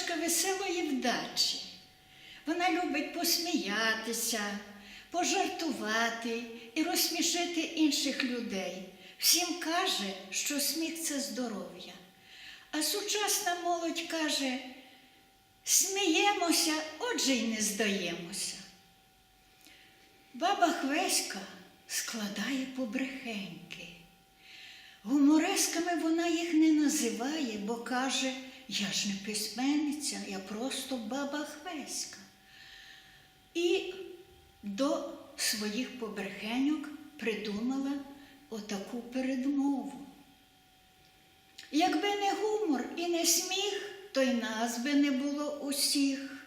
собачка веселої вдачі. Вона любить посміятися, пожартувати і розсмішити інших людей. Всім каже, що сміх це здоров'я. А сучасна молодь каже, сміємося, отже й не здаємося. Баба Хвеська складає побрехеньки. Гуморесками вона їх не називає, бо каже, я ж не письменниця, я просто баба Хвеська. І до своїх побрехеньок придумала отаку передмову. Якби не гумор і не сміх, то й нас би не було усіх.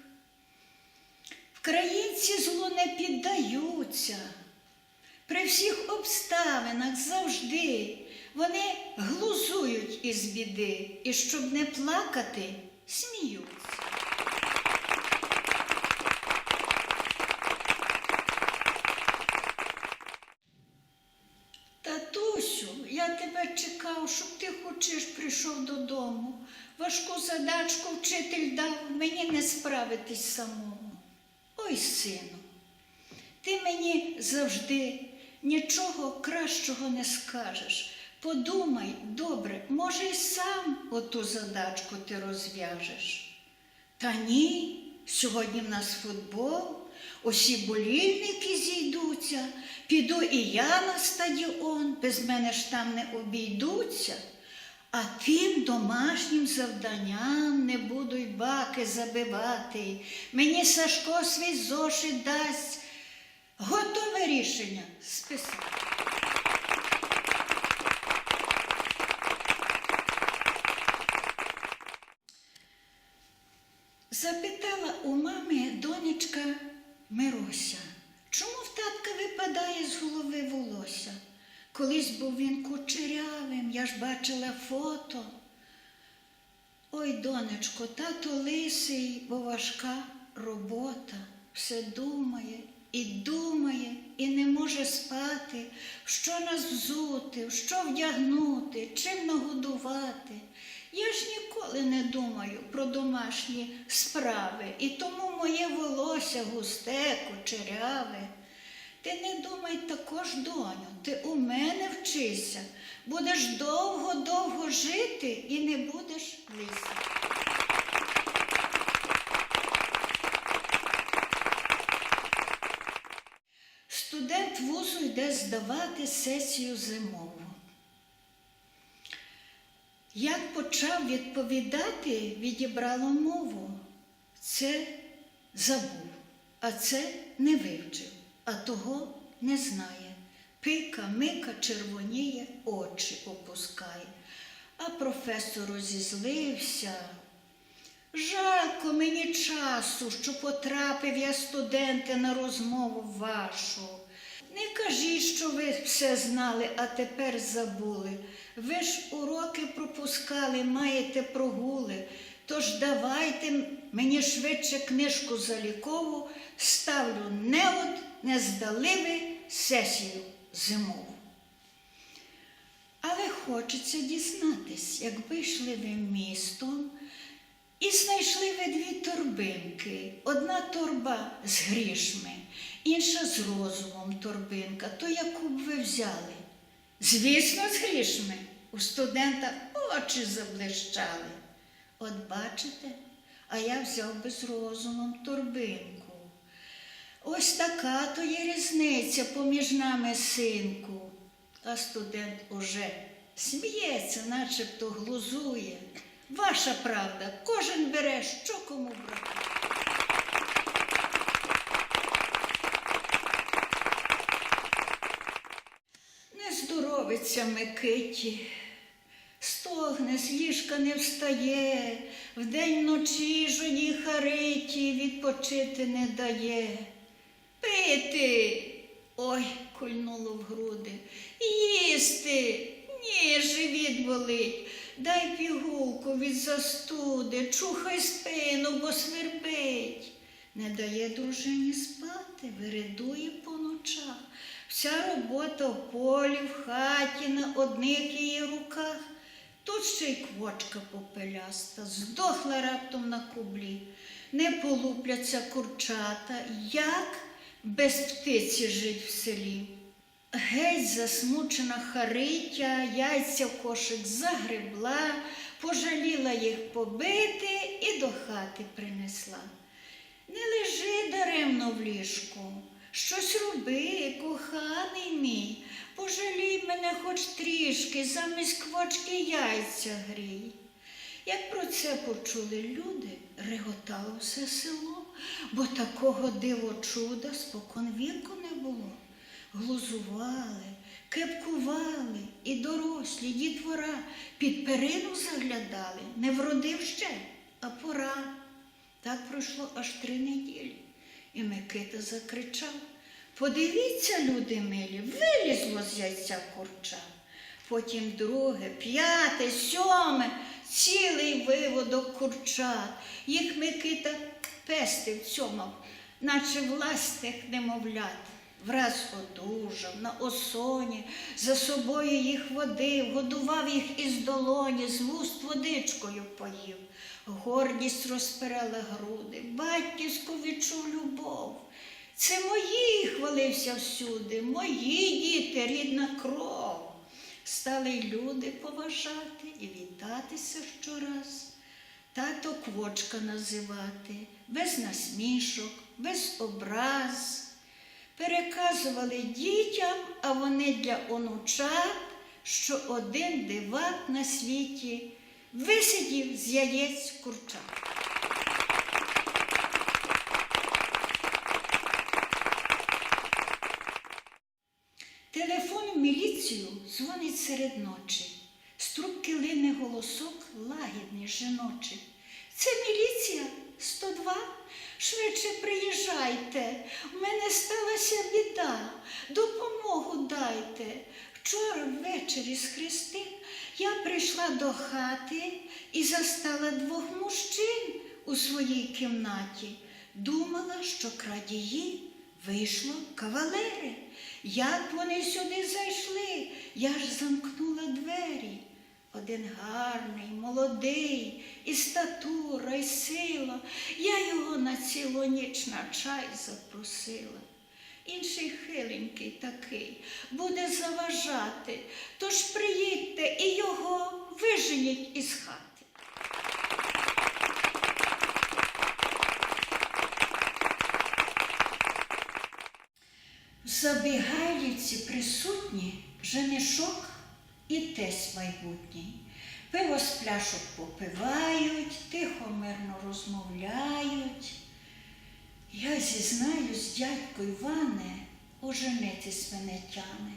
Вкраїнці злу не піддаються. При всіх обставинах завжди вони глузують із біди, і щоб не плакати, сміються. Татусю, я тебе чекав, щоб ти хочеш прийшов додому. Важку задачку вчитель дав мені не справитись самому. Ой, сину, ти мені завжди нічого кращого не скажеш. Подумай, добре, може, й сам оту задачку ти розв'яжеш. Та ні, сьогодні в нас футбол, усі болільники зійдуться, піду і я на стадіон, без мене ж там не обійдуться. А тим домашнім завданням не буду й баки забивати. Мені Сашко свій зошит дасть. Готове рішення списати. Запитала у мами донечка Мирося, чому в татка випадає з голови волосся? Колись був він кучерявим, я ж бачила фото. Ой, донечко, тато лисий, бо важка робота, все думає і думає, і не може спати, що нас взути, що вдягнути, чим нагодувати. Я ж ніколи не думаю про домашні справи, і тому моє волосся густе, кучеряве. Ти не думай також, доню, ти у мене вчися, будеш довго-довго жити і не будеш лисий. Студент вузу йде здавати сесію зимову. Як почав відповідати, відібрало мову. Це забув, а це не вивчив, а того не знає. Пика, мика червоніє, очі опускає. А професор розізлився. Жалко мені часу, що потрапив я, студенти, на розмову вашу. Не кажіть, що ви все знали, а тепер забули. Ви ж уроки пропускали, маєте прогули. Тож давайте мені швидше книжку залікову, ставлю неот, не здали ви сесію зимову. Але хочеться дізнатись, якби йшли ви містом і знайшли ви дві торбинки. Одна торба з грішми, інша з розумом торбинка, то яку б ви взяли? Звісно, з грішми. У студента очі заблищали. От бачите, а я взяв би з розумом торбинку. Ось така то є різниця поміж нами, синку. А студент уже сміється, начебто глузує. Ваша правда, кожен бере, що кому брати. Не здоровиться Микиті, стогне, з ліжка не встає, вдень вночі жоні Хариті відпочити не дає. Пити. Ой, кульнуло в груди. Їсти. Ні, живіт болить. Дай пігулку від застуди, чухай спину, бо свербить. Не дає дружині спати, виридує по ночах. Вся робота в полі, в хаті, на одних її руках. Тут ще й квочка попеляста, здохла раптом на кублі. Не полупляться курчата, як без птиці жить в селі. Геть засмучена Харитя, яйця в кошик загребла, пожаліла їх побити і до хати принесла. Не лежи даремно в ліжку, щось роби, коханий мій, пожалій мене хоч трішки, замість квочки яйця грій. Як про це почули люди, реготало все село, бо такого диво чуда спокон віку не було. Глузували, кепкували і дорослі, дітвора під перину заглядали, не вродив ще, а пора. Так пройшло аж три неділі. І Микита закричав Подивіться, люди милі, вилізло з яйця курча. Потім друге, п'яте, сьоме, цілий виводок курчат. Їх Микита пестив, цьомав, наче власних немовлят. Враз одужав на осоні, за собою їх водив, годував їх із долоні, з вуст водичкою поїв. Гордість розпирала груди, батьківську відчув любов. Це мої, хвалився всюди, мої діти, рідна кров. Стали й люди поважати і вітатися щораз. Тато квочка називати, без насмішок, без образ. Переказували дітям, а вони для онучат, що один дивак на світі висидів з яєць курчат. Телефон в міліцію дзвонить серед ночі. З трубки лине голосок лагідний жіночий. Це міліція 102. Швидше приїжджайте. В мене сталася біда. Допомогу дайте. Вчора ввечері з Христин я прийшла до хати і застала двох мужчин у своїй кімнаті. Думала, що крадії вийшло кавалери. Як вони сюди зайшли? Я ж замкнула двері. Один гарний, молодий, і статура, і сила. Я його на цілу ніч на чай запросила. Інший хиленький такий буде заважати, тож приїдьте і його виженіть із хати. В Забігайлівці присутні женишок і тесть майбутній. Пиво з пляшок попивають, тихо мирно розмовляють. Я зізнаюсь, дядько Іване, оженитись мене тяне.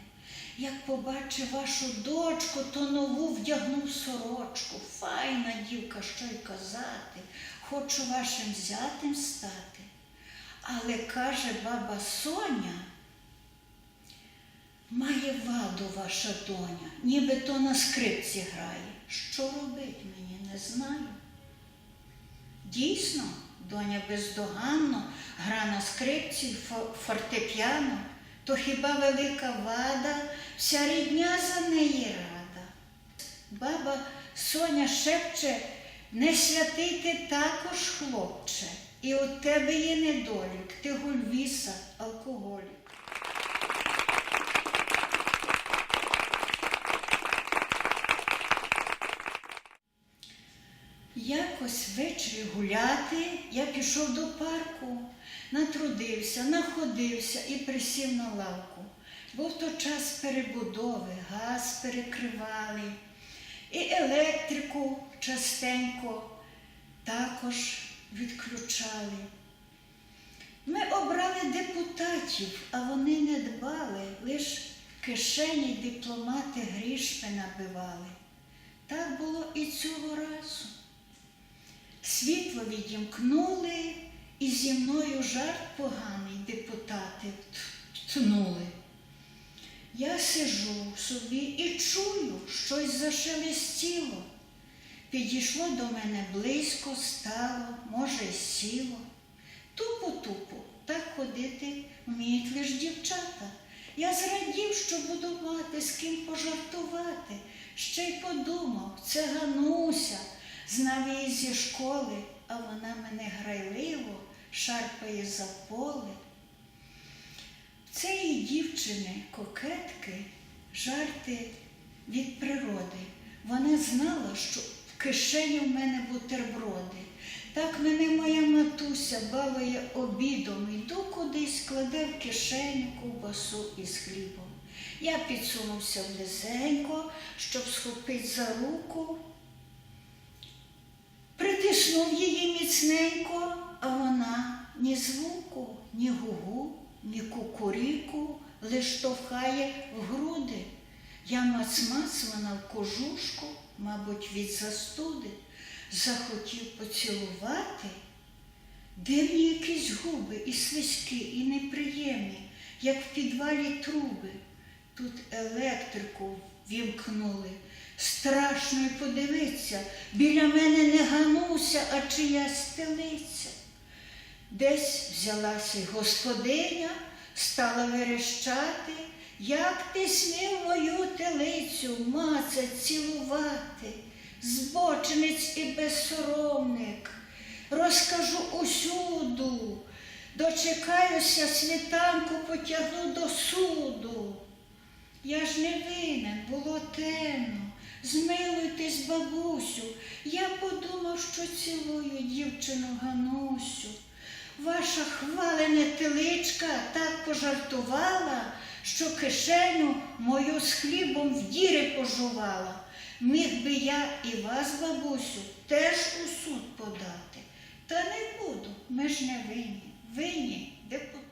Як побачив вашу дочку, то нову вдягнув сорочку. Файна дівка, що й казати, хочу вашим зятем стати. Але каже баба Соня, має ваду ваша доня, ніби то на скрипці грає. Що робить мені, не знаю. Дійсно, доня бездоганно гра на скрипці, фо- фортепіано, то хіба велика вада, вся рідня за неї рада. Баба Соня шепче, не святий ти також, хлопче, і от тебе є недолік, ти гульвіса, алкоголік. Якось ввечері гуляти я пішов до парку, натрудився, находився і присів на лавку. Був то час перебудови, газ перекривали, і електрику частенько також відключали. Ми обрали депутатів, а вони не дбали, лиш кишені дипломати грішми набивали. Так було і цього разу. Світло відімкнули, і зі мною жарт поганий депутати тнули. Я сижу собі і чую, щось зашелестіло. Підійшло до мене близько, стало, може, сіло. Тупо-тупо, так ходити вміють лиш дівчата. Я зрадів, що буду мати з ким пожартувати. Ще й подумав, це Гануся, знав її зі школи, а вона мене грайливо шарпає за поле. Цієї дівчини, кокетки, жарти від природи. Вона знала, що в кишені в мене бутерброди. Так мене моя матуся балує обідом, йду кудись, кладе в кишеню ковбасу із хлібом. Я підсунувся близенько, щоб схопити за руку, притиснув її міцненько, а вона ні звуку, ні гугу, ні кукуріку лиш штовхає в груди. Я мац-мац вона в кожушку, мабуть, від застуди, захотів поцілувати. Дивні якісь губи і слизькі, і неприємні, як в підвалі труби. Тут електрику вімкнули. Страшно й подивиться, біля мене не гануся, а чиясь телиця. Десь взялася господиня, стала верещати, як ти смів мою телицю мацать, цілувати, збочинець і безсоромник. Розкажу усюду, дочекаюся світанку, потягну до суду. Я ж не винен, було темно. Змилуйтесь, бабусю. Я подумав, що цілую дівчину Ганусю. Ваша хвалена теличка так пожартувала, що кишеню мою з хлібом в діри пожувала. Міг би я і вас, бабусю, теж у суд подати. Та не буду, ми ж не винні, винні депутати.